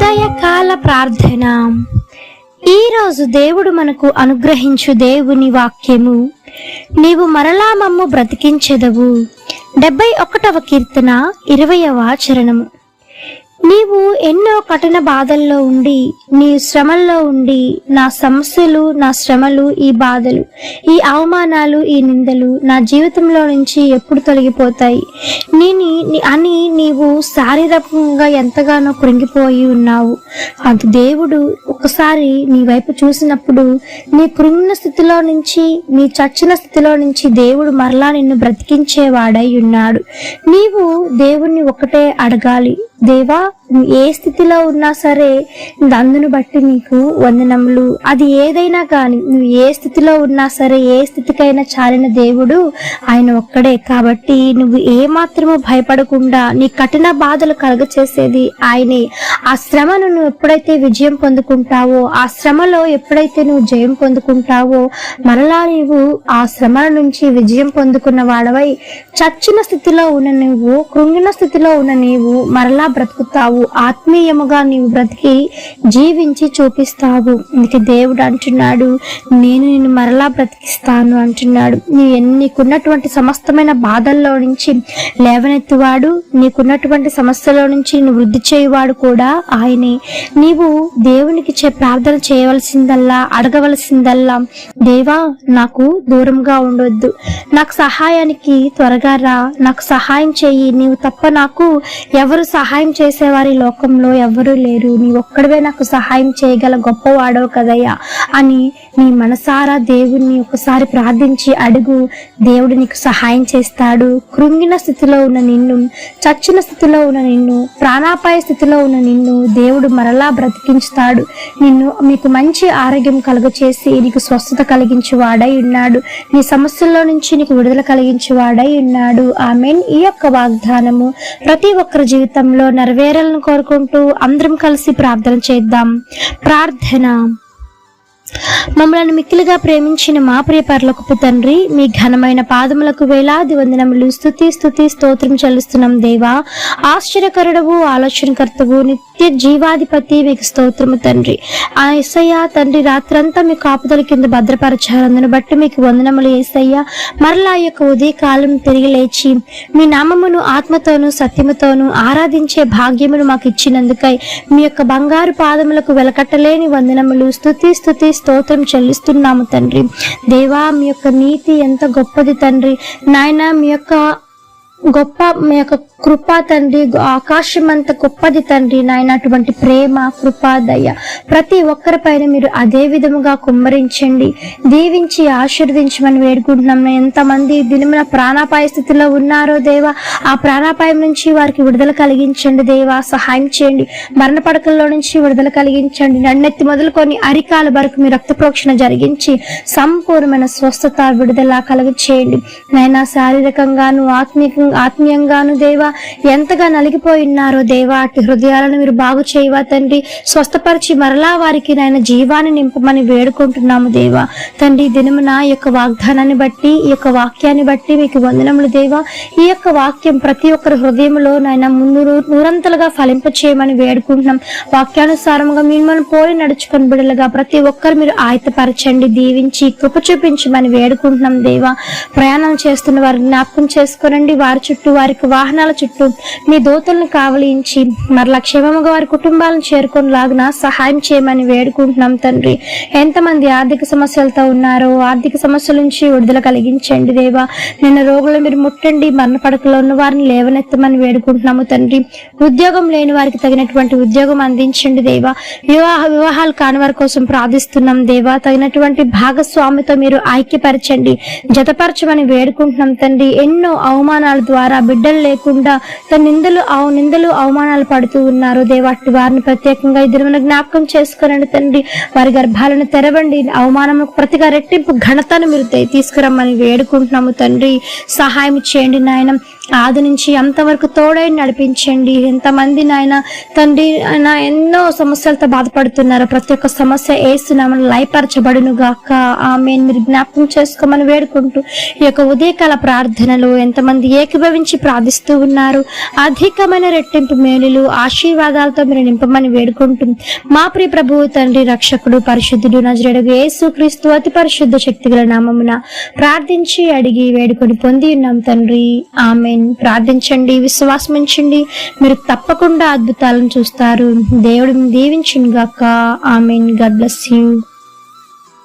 ఉదయకాల ప్రార్థన. ఈరోజు దేవుడు మనకు అనుగ్రహించు దేవుని వాక్యము. నీవు మరలా మమ్ము బ్రతికించెదవు. డెబ్బై ఒకటవ కీర్తన ఇరవయవ చరణము నీవు ఎన్నో కఠిన బాధల్లో ఉండి నీ శ్రమల్లో ఉండి నా సమస్యలు నా శ్రమలు ఈ బాధలు ఈ అవమానాలు ఈ నిందలు నా జీవితంలో నుంచి ఎప్పుడు తొలగిపోతాయి? నేను అని నీవు శారీరకంగా ఎంతగానో కృంగిపోయి ఉన్నావు. అది దేవుడు ఒకసారి నీ వైపు చూసినప్పుడు నీ కృంగిన స్థితిలో నుంచి నీ చచ్చిన స్థితిలో నుంచి దేవుడు మరలా నిన్ను బ్రతికించేవాడై ఉన్నాడు. నీవు దేవుణ్ణి ఒకటే అడగాలి. దేవా ఏ స్థితిలో ఉన్నా సరే అందును బట్టి నీకు వందనములు. అది ఏదైనా కానీ నువ్వు ఏ స్థితిలో ఉన్నా సరే ఏ స్థితికైనా చాలిన దేవుడు ఆయన ఒక్కడే. కాబట్టి నువ్వు ఏ భయపడకుండా నీ కఠిన బాధలు కలగచేసేది ఆయనే. ఆ శ్రమను నువ్వు ఎప్పుడైతే విజయం పొందుకుంటావో ఆ శ్రమలో ఎప్పుడైతే నువ్వు జయం పొందుకుంటావో మరలా నీవు ఆ శ్రమల నుంచి విజయం పొందుకున్న వాడవై చచ్చిన స్థితిలో ఉన్న నువ్వు కృంగిన స్థితిలో ఉన్న నీవు మరలా బ్రతుకుతావు. ఆత్మీయముగా నీవు బ్రతికి జీవించి చూపిస్తావు. అందుకే దేవుడు అంటున్నాడు నేను నిన్ను మరలా బ్రతికిస్తాను అంటున్నాడు. నీ నీకున్నటువంటి సమస్తమైన బాధల్లో నుంచి లేవనెత్తువాడు నీకున్నటువంటి సమస్యలో నుంచి నువ్వు వృద్ధి చేయువాడు కూడా ఆయనే. నీవు దేవునికి చే ప్రార్థన చేయవలసిందల్లా అడగవలసిందల్లా దేవా నాకు దూరంగా ఉండొద్దు. నాకు సహాయానికి త్వరగా రా. నాకు సహాయం చేయి. నీవు తప్ప నాకు ఎవరు సహాయం చేసేవారి లోకంలో ఎవ్వరూ లేరు. నీ ఒక్కడివే నాకు సహాయం చేయగల గొప్పవాడవు కదయ్యా. అని నీ మనసారా దేవుణ్ణి ఒకసారి ప్రార్థించి అడుగు. దేవుడు నీకు సహాయం చేస్తాడు. కృంగిన స్థితిలో ఉన్న నిన్ను చచ్చిన స్థితిలో ఉన్న నిన్ను ప్రాణాపాయ స్థితిలో ఉన్న నిన్ను దేవుడు మరలా బ్రతికించుతాడు. నిన్ను మీకు మంచి ఆరోగ్యం కలుగచేసి నీకు స్వస్థత కలిగించి వాడై ఉన్నాడు. నీ సమస్యల్లో నుంచి నీకు విడుదల కలిగించి వాడై ఉన్నాడు. ఆమెన్. ఈ యొక్క వాగ్దానము ప్రతి ఒక్కరి జీవితంలో నెరవేరాలని కోరుకుంటూ అందరం కలిసి ప్రార్థన చేద్దాం. ప్రార్థన. మమ్మల్ని మిక్కిలిగా ప్రేమించిన మా ప్రియ పర్లకుపు తండ్రి మీ ఘనమైన పాదములకు వేలాది వందనములు స్థుతి స్థుతి స్తోత్రం చెల్లిస్తున్నాం దేవా. ఆశ్చర్యకరుడవు ఆలోచనకర్తవు నిత్య జీవాధిపతి మీకు స్తోత్రము తండ్రి. ఆ ఎస్సయ్య తండ్రి రాత్రంతా మీ కాపుదల కింద భద్రపరచారందును బట్టి మీకు వందనములు ఏసయ్య. మరలా ఈ యొక్క ఉదయకాలం తిరిగి లేచి మీ నామమును ఆత్మతోను సత్యముతోను ఆరాధించే భాగ్యమును మాకు ఇచ్చినందుకై మీ యొక్క బంగారు పాదములకు వెలకట్టలేని వందనములు స్థుతి స్థుతి స్తోత్రం చెల్లిస్తున్నాము తండ్రి. దేవా మీ యొక్క నీతి ఎంత గొప్పది తండ్రి. నాయన మీ యొక్క గొప్ప మీ యొక్క కృపా తండ్రి ఆకాశమంత గొప్పది తండ్రి నాయన అటువంటి ప్రేమ కృపా దయ. ప్రతి ఒక్కరిపైన మీరు అదే విధముగా కుమ్మరించండి. దీవించి ఆశీర్వదించమని వేడుకుంటున్నాం. ఎంతమంది దినమున ప్రాణాపాయ స్థితిలో ఉన్నారో దేవా ఆ ప్రాణాపాయం నుంచి వారికి విడుదల కలిగించండి దేవా. సహాయం చేయండి. మరణ పడకల్లో నుంచి విడుదల కలిగించండి. నన్నెత్తి మొదలుకొని అరికాల వరకు మీ రక్త ప్రోక్షణ జరిగించి సంపూర్ణమైన స్వస్థత విడుదల కలుగ చేయండి నైనా శారీరకంగాను ఆత్మీయంగాను దేవా ఎంతగా నలిగిపోయి ఉన్నారో దేవా అటు హృదయాలను మీరు బాగు చేయవా తండ్రి. స్వస్థపరిచి మరలా వారికి నాయన జీవాన్ని నింపమని వేడుకుంటున్నాము దేవా. తండ్రి దినము దినమున యొక్క వాగ్దానాన్ని బట్టి ఈ యొక్క వాక్యాన్ని బట్టి మీకు వందనములు దేవా. ఈ యొక్క వాక్యం ప్రతి ఒక్కరి హృదయంలో నాయన ముందు నూరంతలుగా ఫలింప చేయమని వేడుకుంటున్నాం. వాక్యానుసారంగా మిమ్మల్ని పోలి నడుచుకొని బిడలుగా ప్రతి ఒక్కరు మీరు ఆయతపరచండి దీవించి కృప చూపించమని వేడుకుంటున్నాం దేవా. ప్రయాణం చేస్తున్న వారిని జ్ఞాపకం చేసుకోనండి. వారి చుట్టూ వారికి వాహనాల చుట్టూ. మీ దోతలను కావలించి మరలా క్షేమముగా వారి కుటుంబాలను చేరుకొని లాగున సహాయం చేయమని వేడుకుంటున్నాం తండ్రి. ఎంతమంది ఆర్థిక సమస్యలతో ఉన్నారో ఆర్థిక సమస్యల నుంచి విడుదల కలిగించండి దేవా. నిన్న రోగులు మీరు ముట్టండి మరణ పడకలో ఉన్న వారిని లేవనెత్తమని వేడుకుంటున్నాము తండ్రి. ఉద్యోగం లేని వారికి తగినటువంటి ఉద్యోగం అందించండి దేవా. వివాహ వివాహాలు కాని వారి కోసం ప్రార్థిస్తున్నాం దేవా. తగినటువంటి భాగస్వామితో మీరు ఐక్యపరచండి జతపరచమని వేడుకుంటున్నాం తండ్రి. ఎన్నో అవమానాల ద్వారా బిడ్డలు లేకుండా తన నిందలు అవ నిందలు అవమానాలు పడుతూ ఉన్నారు. దేవాటి వారిని ప్రత్యేకంగా ఇద్దరు జ్ఞాపకం చేసుకోనండి తండ్రి. వారి గర్భాలను తెరవండి. అవమానం ప్రతిగా రెట్టింపు ఘనతను మీరు తీసుకురమ్మని వేడుకుంటున్నాము తండ్రి. సహాయం చేయండి నాయనం. ఆది నుంచి అంతవరకు తోడై నడిపించండి. ఎంతమంది నాయన తండ్రి ఆయన ఎన్నో సమస్యలతో బాధపడుతున్నారు ప్రతి ఒక్క సమస్య ఏసునామని లయపరచబడును గాక ఆమె మీరు జ్ఞాపకం చేసుకోమని వేడుకుంటూ ఈ యొక్క ఉదయకాల ప్రార్థనలు ఎంతమంది ఏకీభవించి ప్రార్థిస్తూ ఉన్నారు అధికమైన రెట్టింపు మేలులు ఆశీర్వాదాలతో మీరు నింపమని వేడుకుంటూ మా ప్రియ ప్రభువు తండ్రి రక్షకుడు పరిశుద్ధుడు నజరేడుగు ఏసు క్రీస్తు అతి పరిశుద్ధ శక్తిగల నామమున ప్రార్థించి అడిగి వేడుకొని పొంది ఉన్నాం తండ్రి. ఆమెన్. ప్రార్థించండి విశ్వాసం ఉంచండి మీరు తప్పకుండా అద్భుతాలను చూస్తారు. దేవుడిని దీవించింది గాక ఆమెన్. God bless you.